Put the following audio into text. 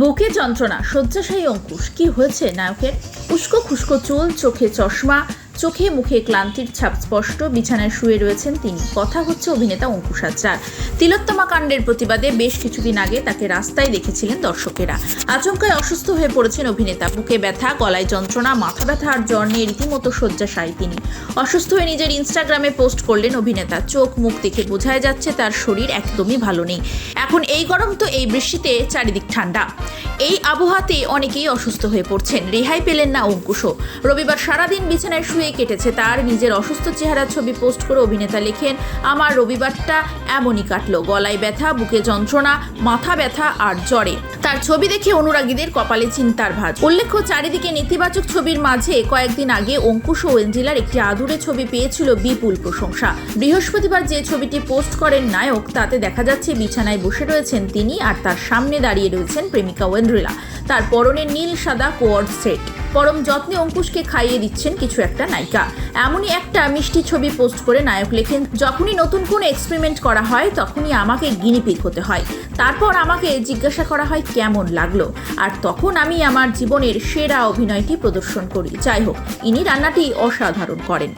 বুকে যন্ত্রণা শয্যাশায়ী অঙ্কুশ। কি হয়েছে নায়কের? উস্কো খুস্কো চুল চোখে চশমা চোখে মুখে ক্লান্তির ছাপ স্পষ্ট, বিছানায় শুয়ে রয়েছেন তিনি। কথা হচ্ছে অভিনেতা অঙ্কুশ হাজরার তিলোত্তমা কাণ্ডের প্রতিবাদে বেশ কিছুদিন আগে তাকে রাস্তায় দেখেছিলেন দর্শকেরা। আচমকায় অসুস্থ হয়ে পড়েছেন অভিনেতা। বুকে ব্যথা, গলায় যন্ত্রণা, মাথা ব্যথা আর জ্বর নিয়ে রীতিমতো শয্যাশায়ী তিনি। অসুস্থ হয়ে নিজের ইনস্টাগ্রামে পোস্ট করলেন অভিনেতা। চোখ মুখ দেখে বোঝাই যাচ্ছে তার শরীর একদমই ভালো নেই। এখন এই গরম তো এই বৃষ্টিতে চারিদিক ঠান্ডা। এই আবহাওয়াতে অনেকেই অসুস্থ হয়ে পড়ছেন। রেহাই পেলেন না অঙ্কুশও। রবিবার সারাদিন বিছানায় শুয়ে কেটেছে তার নিজের অসুস্থ চেহারা ছবি পোস্ট করে অভিনেতা লেখেন, আমার রবিবারটা এমনই কাটলো। গলায় ব্যথা, বুকে যন্ত্রণা, মাথা ব্যথা আর জ্বরে। তার ছবি দেখে অনুরাগীদের কপালে চিন্তার ভাঁজ। উল্লেখ্য, চারিদিকে নেতিবাচক ছবির মাঝে কয়েকদিন আগে অঙ্কুশ ও এঞ্জিলার একটি আদুরে ছবি পেয়েছিল বিপুল প্রশংসা। বৃহস্পতিবার যে ছবিটি পোস্ট করেন নায়ক, তাতে দেখা যাচ্ছে বিছানায় বসে রয়েছেন তিনি আর তার সামনে দাঁড়িয়ে রয়েছেন প্রেমিকা ওয়েন্দ্রিলা। তার পরনে নীল, সাদা কোয়ার্ড সেট। পরম যত্নে অঙ্কুশকে খাইয়ে দিচ্ছেন কিছু একটা নায়িকা। এমনই একটা মিষ্টি ছবি পোস্ট করে নায়ক লেখেন, যখনই নতুন কোনো এক্সপেরিমেন্ট করা হয়, তখনই আমাকে গিনিপিক হতে হয়। তারপর আমাকে জিজ্ঞাসা করা হয়, কেমন লাগল? আর তখন আমি আমার জীবনের সেরা অভিনয়টি প্রদর্শন করি। যাই হোক, ইনি রান্নাটি অসাধারণ করেন।